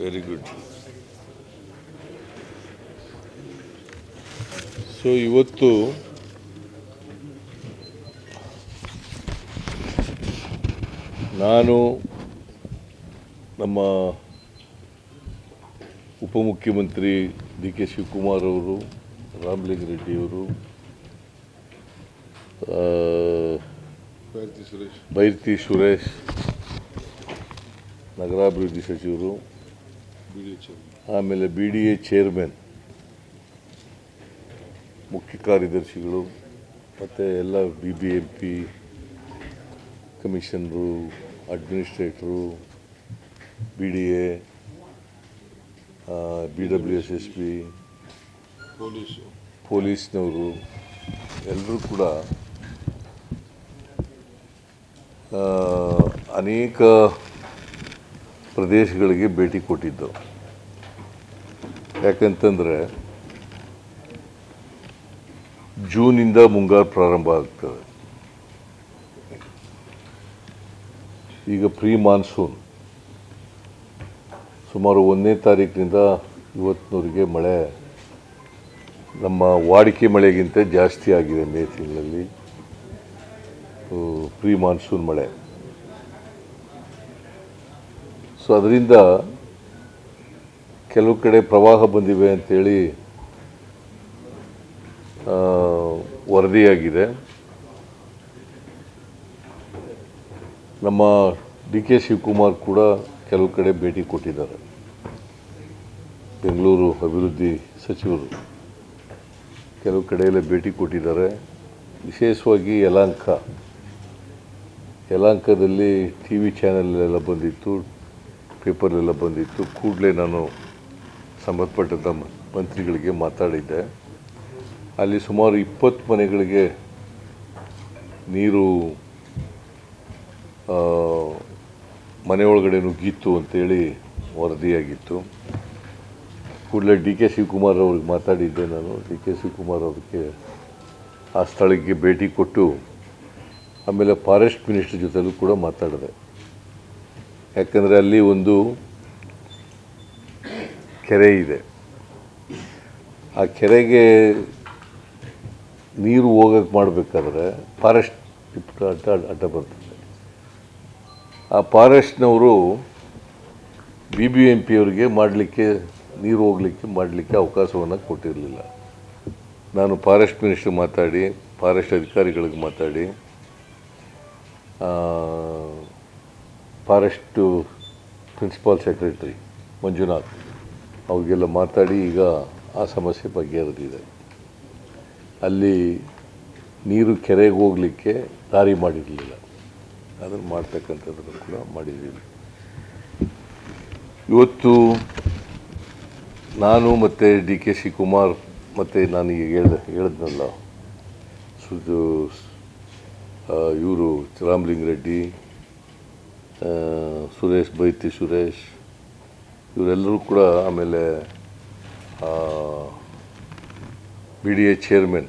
Very good so ಇವತ್ತು ನಾನು ನಮ್ಮ ಉಪಮುಖ್ಯಮಂತ್ರಿ ಡಿ ಕೆ ಶಿವಕುಮಾರ್ ಅವರು ರೆಡ್ಡಿಯವರು ಬೈರ್ತಿ ಸುರೇಶ್ ನಗರಾಭಿವೃದ್ಧಿ ಸಚಿವರು ಆಮೇಲೆ ಬಿ ಡಿ ಎ ಚೇರ್ಮನ್ ಮುಖ್ಯ ಕಾರ್ಯದರ್ಶಿಗಳು ಮತ್ತು ಎಲ್ಲ B B M P commissioner administrator B D A B W S S B police ಪೊಲೀಸ್ನವರು ಎಲ್ಲರೂ ಕೂಡ ಆ, ಅನೇಕ ಪ್ರದೇಶಗಳಿಗೆ ಭೇಟಿ ಕೊಟ್ಟಿದ್ದು. ಯಾಕಂತಂದರೆ, ಜೂನಿಂದ ಮುಂಗಾರು ಪ್ರಾರಂಭ ಆಗ್ತದೆ. ಈಗ ಪ್ರೀ ಮಾನ್ಸೂನ್. ಸುಮಾರು ಒಂದನೇ ತಾರೀಕಿನಿಂದ ಇವತ್ತಿನವರೆಗೆ ಮಳೆ. ನಮ್ಮ ವಾಡಿಕೆ ಮಳೆಗಿಂತ ಜಾಸ್ತಿ ಆಗಿದೆ ಮೇ ತಿಂಗಳಲ್ಲಿ. ಪ್ರೀ ಮಾನ್ಸೂನ್ ಮಳೆ. ಸೊ ಅದರಿಂದ ಕೆಲವು ಕಡೆ ಪ್ರವಾಹ ಬಂದಿವೆ ಅಂಥೇಳಿ ವರದಿಯಾಗಿದೆ. ನಮ್ಮ ಡಿ ಕೆ ಶಿವಕುಮಾರ್ ಕೂಡ ಕೆಲವು ಕಡೆ ಭೇಟಿ ಕೊಟ್ಟಿದ್ದಾರೆ. ಬೆಂಗಳೂರು ಅಭಿವೃದ್ಧಿ ಸಚಿವರು ಕೆಲವು ಕಡೆಯಲ್ಲೇ ಭೇಟಿ ಕೊಟ್ಟಿದ್ದಾರೆ. ವಿಶೇಷವಾಗಿ ಯಲಾಂಕ ಯಲಾಂಕದಲ್ಲಿ ಟಿ ವಿ ಚಾನಲ್ಲೆಲ್ಲ ಬಂದಿತ್ತು. ಪೇಪರ್ಲೆಲ್ಲ ಬಂದಿತ್ತು. ಕೂಡಲೇ ನಾನು ಸಂಬಂಧಪಟ್ಟಂಥ ಮಂತ್ರಿಗಳಿಗೆ ಮಾತಾಡಿದ್ದೆ. ಅಲ್ಲಿ ಸುಮಾರು ಇಪ್ಪತ್ತು ಮನೆಗಳಿಗೆ ನೀರು ಮನೆ ಒಳಗಡೆ ನುಗ್ಗಿತ್ತು ಅಂತೇಳಿ ವರದಿಯಾಗಿತ್ತು. ಕೂಡಲೇ ಡಿ ಕೆ ಶಿವಕುಮಾರ್ ಅವ್ರಿಗೆ ಮಾತಾಡಿದ್ದೆ ನಾನು. ಡಿ ಕೆ ಶಿವಕುಮಾರ್ ಅವ್ರಿಗೆ ಆ ಸ್ಥಳಕ್ಕೆ ಭೇಟಿ ಕೊಟ್ಟು ಆಮೇಲೆ ಫಾರೆಸ್ಟ್ ಮಿನಿಸ್ಟ್ರ್ ಜೊತೆಲೂ ಕೂಡ ಮಾತಾಡಿದೆ. ಯಾಕಂದರೆ ಅಲ್ಲಿ ಒಂದು ಕೆರೆ ಇದೆ. ಆ ಕೆರೆಗೆ ನೀರು ಹೋಗಕ್ಕೆ ಮಾಡಬೇಕಾದ್ರೆ ಫಾರೆಸ್ಟ್ ಅಡ್ಡ ಅಡ್ಡ ಬರ್ತದೆ. ಆ ಫಾರೆಸ್ಟ್ನವರು ಬಿ ಬಿ ಎಂ ಮಾಡಲಿಕ್ಕೆ, ನೀರು ಹೋಗಲಿಕ್ಕೆ ಮಾಡಲಿಕ್ಕೆ ಅವಕಾಶವನ್ನು ಕೊಟ್ಟಿರಲಿಲ್ಲ. ನಾನು ಫಾರೆಸ್ಟ್ ಮಿನಿಸ್ಟರ್ ಮಾತಾಡಿ, ಫಾರೆಸ್ಟ್ ಅಧಿಕಾರಿಗಳಿಗೆ ಮಾತಾಡಿ ಫಾರೆಸ್ಟು ಪ್ರಿನ್ಸಿಪಾಲ್ ಸೆಕ್ರೆಟರಿ ಮಂಜುನಾಥ್, ಅವ್ರಿಗೆಲ್ಲ ಮಾತಾಡಿ ಈಗ ಆ ಸಮಸ್ಯೆ ಬಗೆಹರಿದಿದೆ ಅಲ್ಲಿ ನೀರು ಕೆರೆಗೆ ಹೋಗಲಿಕ್ಕೆ ದಾರಿ ಮಾಡಿರಲಿಲ್ಲ. ಅದನ್ನು ಮಾಡ್ತಕ್ಕಂಥದ್ದನ್ನು ಕೂಡ ಮಾಡಿದ್ದೀವಿ. ಇವತ್ತು ನಾನು ಮತ್ತು ಡಿ ಕೆ ಸಿ ಕುಮಾರ್ ಮತ್ತು ನಾನು ಈಗ ಹೇಳ್ದ, ಹೇಳಿದ್ನಲ್ಲ ಸುದು ಇವರು ರಾಮಲಿಂಗರೆಡ್ಡಿ ಸುರೇಶ್, ಬೈತಿ ಸುರೇಶ್, ಇವರೆಲ್ಲರೂ ಕೂಡ ಆಮೇಲೆ ಬಿ ಡಿ ಎ ಚೇರ್ಮನ್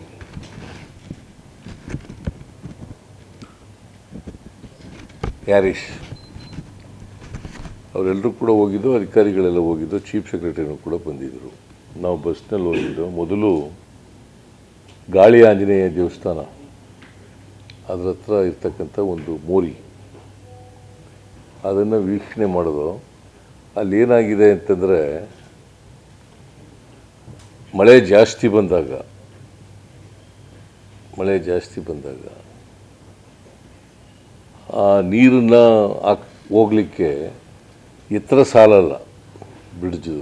ಯಾರೀಶ್? ಅವರೆಲ್ಲರೂ ಕೂಡ ಹೋಗಿದ್ದು, ಅಧಿಕಾರಿಗಳೆಲ್ಲ ಹೋಗಿದ್ದು ಚೀಫ್ ಸೆಕ್ರೆಟರಿನೂ ಕೂಡ ಬಂದಿದ್ದರು ನಾವು ಬಸ್ನಲ್ಲಿ ಹೋಗಿದ್ದು, ಮೊದಲು ಗಾಳಿ ಆಂಜನೇಯ ದೇವಸ್ಥಾನ. ಅದರ ಹತ್ರ ಇರ್ತಕ್ಕಂಥ ಒಂದು ಮೋರಿ. ಅದನ್ನು ವೀಕ್ಷಣೆ ಮಾಡೋದು. ಅಲ್ಲಿ ಏನಾಗಿದೆ ಅಂತಂದರೆ, ಮಳೆ ಜಾಸ್ತಿ ಬಂದಾಗ, ಮಳೆ ಜಾಸ್ತಿ ಬಂದಾಗ, ಆ ನೀರನ್ನು ಹಾಕ್, ಹೋಗಲಿಕ್ಕೆ ಎತ್ತರ ಸಾಲಲ್ಲ ಬ್ರಿಡ್ಜು.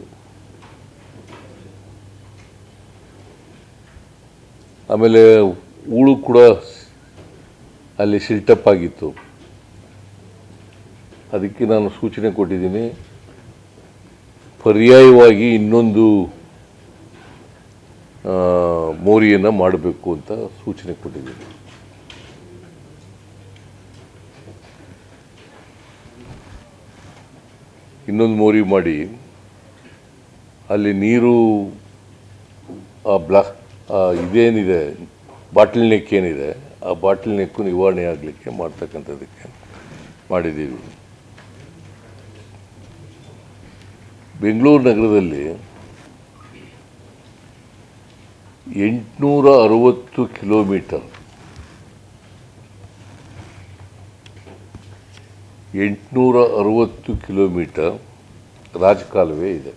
ಆಮೇಲೆ ಹೂಳು ಕೂಡ ಅಲ್ಲಿ ಶಿಲ್ಟಪ್ ಆಗಿತ್ತು. ಅದಕ್ಕೆ ನಾನು ಸೂಚನೆ ಕೊಟ್ಟಿದ್ದೀನಿ. ಪರ್ಯಾಯವಾಗಿ ಇನ್ನೊಂದು ಮೋರಿಯನ್ನು ಮಾಡಬೇಕು ಅಂತ ಸೂಚನೆ ಕೊಟ್ಟಿದ್ದೀನಿ. ಇನ್ನೊಂದು ಮೋರಿ ಮಾಡಿ. ಅಲ್ಲಿ ನೀರು, ಆ ಬ್ಲಾ ಇದೇನಿದೆ ಬಾಟಲ್ ನೆಕ್ ಏನಿದೆ, ಆ ಬಾಟಲ್ ನೆಕ್ಕು ನಿವಾರಣೆ ಆಗಲಿಕ್ಕೆ ಮಾಡ್ತಕ್ಕಂಥದ್ದಕ್ಕೆ ಮಾಡಿದ್ದೀವಿ. ಬೆಂಗಳೂರು ನಗರದಲ್ಲಿ ಎಂಟುನೂರ ಅರವತ್ತು ಕಿಲೋಮೀಟರ್. ಎಂಟುನೂರ ಅರವತ್ತು ಕಿಲೋಮೀಟರ್ ರಾಜಕಾಲುವೆ ಇದೆ.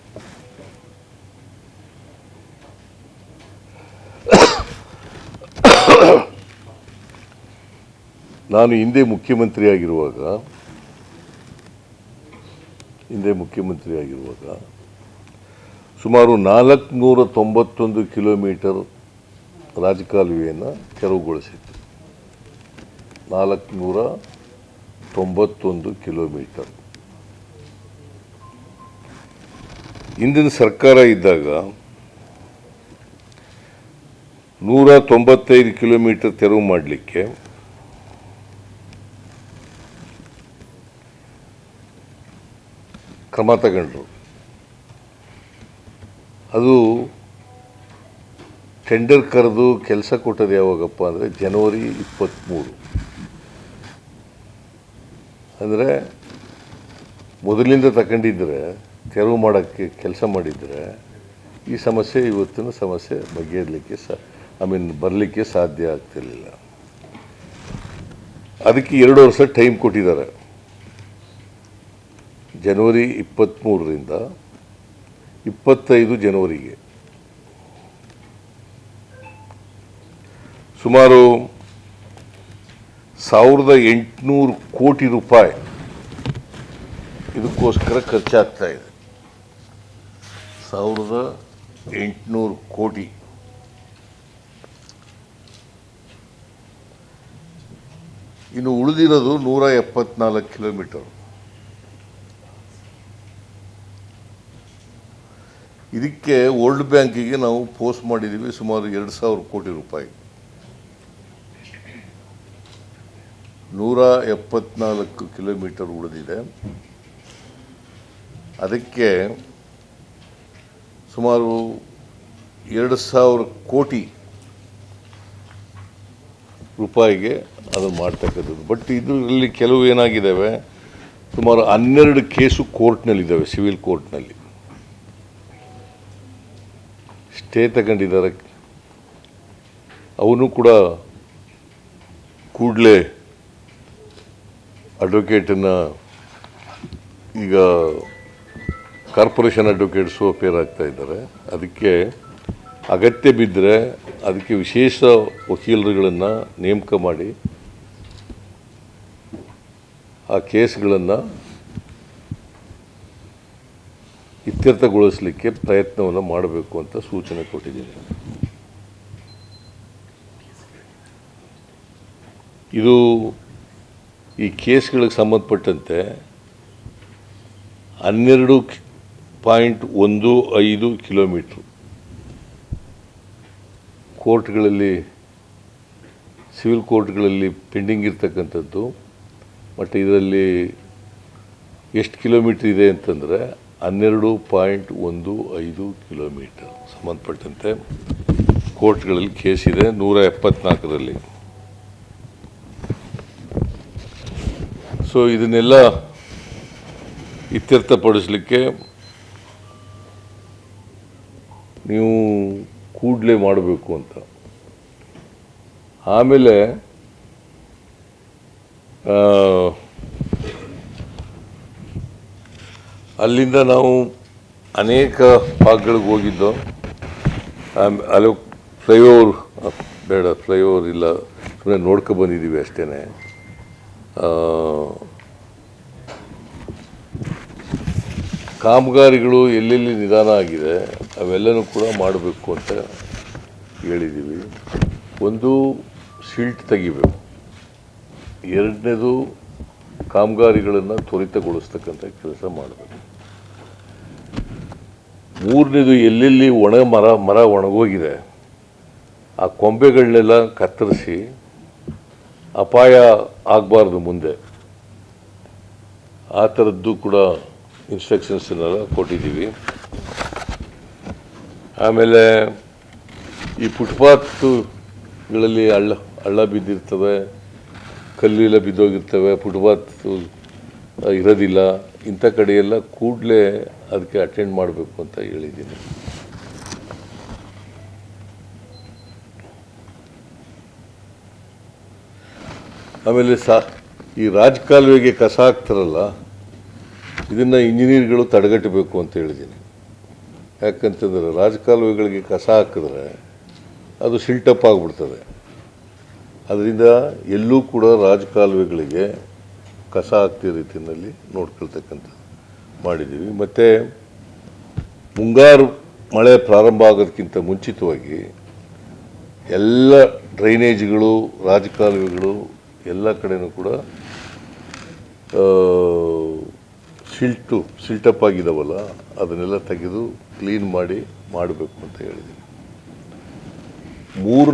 ನಾನು ಹಿಂದೆ ಮುಖ್ಯಮಂತ್ರಿ ಆಗಿರುವಾಗ ಹಿಂದೆ ಮುಖ್ಯಮಂತ್ರಿ ಆಗಿರುವಾಗ ಸುಮಾರು ನಾಲ್ಕುನೂರ ತೊಂಬತ್ತೊಂದು ಕಿಲೋಮೀಟರ್ ರಾಜಕಾಲುವೆಯನ್ನು ತೆರವುಗೊಳಿಸಿತ್ತು. ನಾಲ್ಕುನೂರ ತೊಂಬತ್ತೊಂದು ಕಿಲೋಮೀಟರ್. ಹಿಂದಿನ ಸರ್ಕಾರ ಇದ್ದಾಗ ನೂರ ತೊಂಬತ್ತೈದು ಕಿಲೋಮೀಟರ್ ತೆರವು ಮಾಡಲಿಕ್ಕೆ ಕ್ರಮ ತಗೊಂಡ್ರು. ಅದು ಟೆಂಡರ್ ಕರೆದು ಕೆಲಸ ಕೊಟ್ಟದ್ದು ಯಾವಾಗಪ್ಪ ಅಂದರೆ ಜನವರಿ ಇಪ್ಪತ್ತ್ಮೂರು ಅಂದರೆ ಮೊದಲಿಂದ ತಗೊಂಡಿದ್ದರೆ ತೆರವು ಮಾಡೋಕ್ಕೆ ಕೆಲಸ ಮಾಡಿದರೆ, ಈ ಸಮಸ್ಯೆ ಇವತ್ತಿನ ಸಮಸ್ಯೆ ಬಗೆಹರಲಿಕ್ಕೆ ಸ ಐ ಮೀನ್ ಬರಲಿಕ್ಕೆ ಸಾಧ್ಯ ಆಗ್ತಿರಲಿಲ್ಲ. ಅದಕ್ಕೆ ಎರಡು ವರ್ಷ ಟೈಮ್ ಕೊಟ್ಟಿದ್ದಾರೆ. ಜನವರಿ ಇಪ್ಪತ್ತ್ಮೂರರಿಂದ ಇಪ್ಪತ್ತೈದು ಜನವರಿಗೆ. ಸುಮಾರು ಸಾವಿರದ ಎಂಟುನೂರು ಕೋಟಿ ರೂಪಾಯಿ ಇದಕ್ಕೋಸ್ಕರ ಖರ್ಚಾಗ್ತಾ ಇದೆ. ಸಾವಿರದ ಎಂಟುನೂರು ಕೋಟಿ. ಇನ್ನು ಉಳಿದಿರೋದು ನೂರ ಎಪ್ಪತ್ನಾಲ್ಕು ಕಿಲೋಮೀಟರ್. ಇದಕ್ಕೆ ವರ್ಲ್ಡ್ ಬ್ಯಾಂಕಿಗೆ ನಾವು ಪೋಸ್ಟ್ ಮಾಡಿದ್ದೀವಿ ಸುಮಾರು ಎರಡು ಸಾವಿರ ಕೋಟಿ ರೂಪಾಯಿ. ನೂರ ಎಪ್ಪತ್ನಾಲ್ಕು ಕಿಲೋಮೀಟರ್ ಉಳಿದಿದೆ. ಅದಕ್ಕೆ ಸುಮಾರು ಎರಡು ಸಾವಿರ ಕೋಟಿ ರೂಪಾಯಿಗೆ ಅದನ್ನು ಮಾಡ್ತಕ್ಕಂಥದ್ದು. ಬಟ್ ಇದರಲ್ಲಿ ಕೆಲವು ಏನಾಗಿದ್ದಾವೆ? ಸುಮಾರು ಹನ್ನೆರಡು ಕೇಸು ಕೋರ್ಟ್ನಲ್ಲಿದ್ದಾವೆ ಸಿವಿಲ್ ಕೋರ್ಟ್ನಲ್ಲಿ ಸ್ಟೇ ತಗೊಂಡಿದ್ದಾರೆ. ಅವನು ಕೂಡ ಕೂಡಲೇ ಅಡ್ವೊಕೇಟನ್ನು ಈಗ ಕಾರ್ಪೊರೇಷನ್ ಅಡ್ವೊಕೇಟ್ಸು ಅಪೇರ್ ಆಗ್ತಾ ಇದ್ದಾರೆ. ಅದಕ್ಕೆ ಅಗತ್ಯ ಬಿದ್ದರೆ ಅದಕ್ಕೆ ವಿಶೇಷ ವಕೀಲರುಗಳನ್ನು ನೇಮಕ ಮಾಡಿ ಆ ಕೇಸ್ಗಳನ್ನು ಇತ್ಯರ್ಥಗೊಳಿಸಲಿಕ್ಕೆ ಪ್ರಯತ್ನವನ್ನು ಮಾಡಬೇಕು ಅಂತ ಸೂಚನೆ ಕೊಟ್ಟಿದ್ದೀನಿ. ಇದು ಈ ಕೇಸ್ಗಳಿಗೆ ಸಂಬಂಧಪಟ್ಟಂತೆ ಹನ್ನೆರಡು ಪಾಯಿಂಟ್ ಒಂದು ಐದು ಕಿಲೋಮೀಟ್ರು ಕೋರ್ಟ್ಗಳಲ್ಲಿ, ಸಿವಿಲ್ ಕೋರ್ಟ್ಗಳಲ್ಲಿ ಪೆಂಡಿಂಗ್ ಇರ್ತಕ್ಕಂಥದ್ದು, ಮತ್ತು ಇದರಲ್ಲಿ ಎಷ್ಟು ಕಿಲೋಮೀಟ್ರ್ ಇದೆ ಅಂತಂದರೆ ಹನ್ನೆರಡು ಪಾಯಿಂಟ್ ಒಂದು ಐದು ಕಿಲೋಮೀಟರ್. ಸಂಬಂಧಪಟ್ಟಂತೆ ಕೋರ್ಟ್ಗಳಲ್ಲಿ ಕೇಸ್ ಇದೆ ನೂರ ಎಪ್ಪತ್ನಾಲ್ಕರಲ್ಲಿ. ಸೊ ಇದನ್ನೆಲ್ಲ ಇತ್ಯರ್ಥಪಡಿಸಲಿಕ್ಕೆ ನೀವು ಕೂಡಲೇ ಮಾಡಬೇಕು ಅಂತ. ಆಮೇಲೆ ಆ, ಅಲ್ಲಿಂದ ನಾವು ಅನೇಕ ಭಾಗಗಳಿಗೆ ಹೋಗಿದ್ದು. ಅಲ್ಲಿ ಫ್ಲೈಓವರ್, ಬೇಡ, ಫ್ಲೈಓವರ್ ಇಲ್ಲ ಸುಮ್ಮನೆ ನೋಡ್ಕೊ ಬಂದಿದ್ದೀವಿ ಅಷ್ಟೇ ಕಾಮಗಾರಿಗಳು ಎಲ್ಲೆಲ್ಲಿ ನಿಧಾನ ಆಗಿದೆ, ಅವೆಲ್ಲನೂ ಕೂಡ ಮಾಡಬೇಕು ಅಂತ ಹೇಳಿದ್ದೀವಿ. ಒಂದು ಸಿಲ್ಟ್ ತೆಗಿಬೇಕು. ಎರಡನೇದು ಕಾಮಗಾರಿಗಳನ್ನು ತ್ವರಿತಗೊಳಿಸ್ತಕ್ಕಂಥ ಕೆಲಸ ಮಾಡಬೇಕು. ಮೂರನೇದು ಎಲ್ಲೆಲ್ಲಿ ಒಣ ಮರ ಮರ ಒಣಗೋಗಿದೆ, ಆ ಕೊಂಬೆಗಳನ್ನೆಲ್ಲ ಕತ್ತರಿಸಿ ಅಪಾಯ ಆಗಬಾರ್ದು ಮುಂದೆ. ಆ ಥರದ್ದು ಕೂಡ ಇನ್ಸ್ಟ್ರಕ್ಷನ್ಸನ್ನೆಲ್ಲ ಕೊಟ್ಟಿದ್ದೀವಿ. ಆಮೇಲೆ ಈ ಫುಟ್ಪಾತ್ಗಳಲ್ಲಿ ಹಳ್ಳ ಹಳ್ಳ ಬಿದ್ದಿರ್ತವೆ, ಕಲ್ಲೆಲ್ಲ ಬಿದ್ದೋಗಿರ್ತವೆ, ಫುಟ್ಪಾತ್ ಇರೋದಿಲ್ಲ. ಇಂಥ ಕಡೆಯೆಲ್ಲ ಕೂಡಲೇ ಅದಕ್ಕೆ ಅಟೆಂಡ್ ಮಾಡಬೇಕು ಅಂತ ಹೇಳಿದ್ದೀನಿ. ಆಮೇಲೆ ಸಾ, ಈ ರಾಜಕಾಲುವೆಗೆ ಕಸ ಹಾಕ್ತಾರಲ್ಲ, ಇದನ್ನು ಇಂಜಿನಿಯರ್ಗಳು ತಡೆಗಟ್ಟಬೇಕು ಅಂತ ಹೇಳಿದ್ದೀನಿ. ಯಾಕಂತಂದ್ರೆ ರಾಜಕಾಲುವೆಗಳಿಗೆ ಕಸ ಹಾಕಿದ್ರೆ ಅದು ಸಿಲ್ಟಪ್ ಆಗಿಬಿಡ್ತದೆ. ಅದರಿಂದ ಎಲ್ಲೂ ಕೂಡ ರಾಜಕಾಲುವೆಗಳಿಗೆ ಕಸ ಆಗ್ತಿ ರೀತಿಯಲ್ಲಿ ನೋಡ್ಕೊಳ್ತಕ್ಕಂಥ ಮಾಡಿದ್ದೀವಿ. ಮತ್ತು ಮುಂಗಾರು ಮಳೆ ಪ್ರಾರಂಭ ಆಗೋದಕ್ಕಿಂತ ಮುಂಚಿತವಾಗಿ ಎಲ್ಲ ಡ್ರೈನೇಜ್ಗಳು, ರಾಜಕಾಲುವೆಗಳು ಎಲ್ಲ ಕಡೆಯೂ ಕೂಡ ಸಿಲ್ಟು, ಸಿಲ್ಟಪ್ ಆಗಿದ್ದಾವಲ್ಲ ಅದನ್ನೆಲ್ಲ ತೆಗೆದು ಕ್ಲೀನ್ ಮಾಡಿ ಮಾಡಬೇಕು ಅಂತ ಹೇಳಿದ್ದೀನಿ ಮೂರು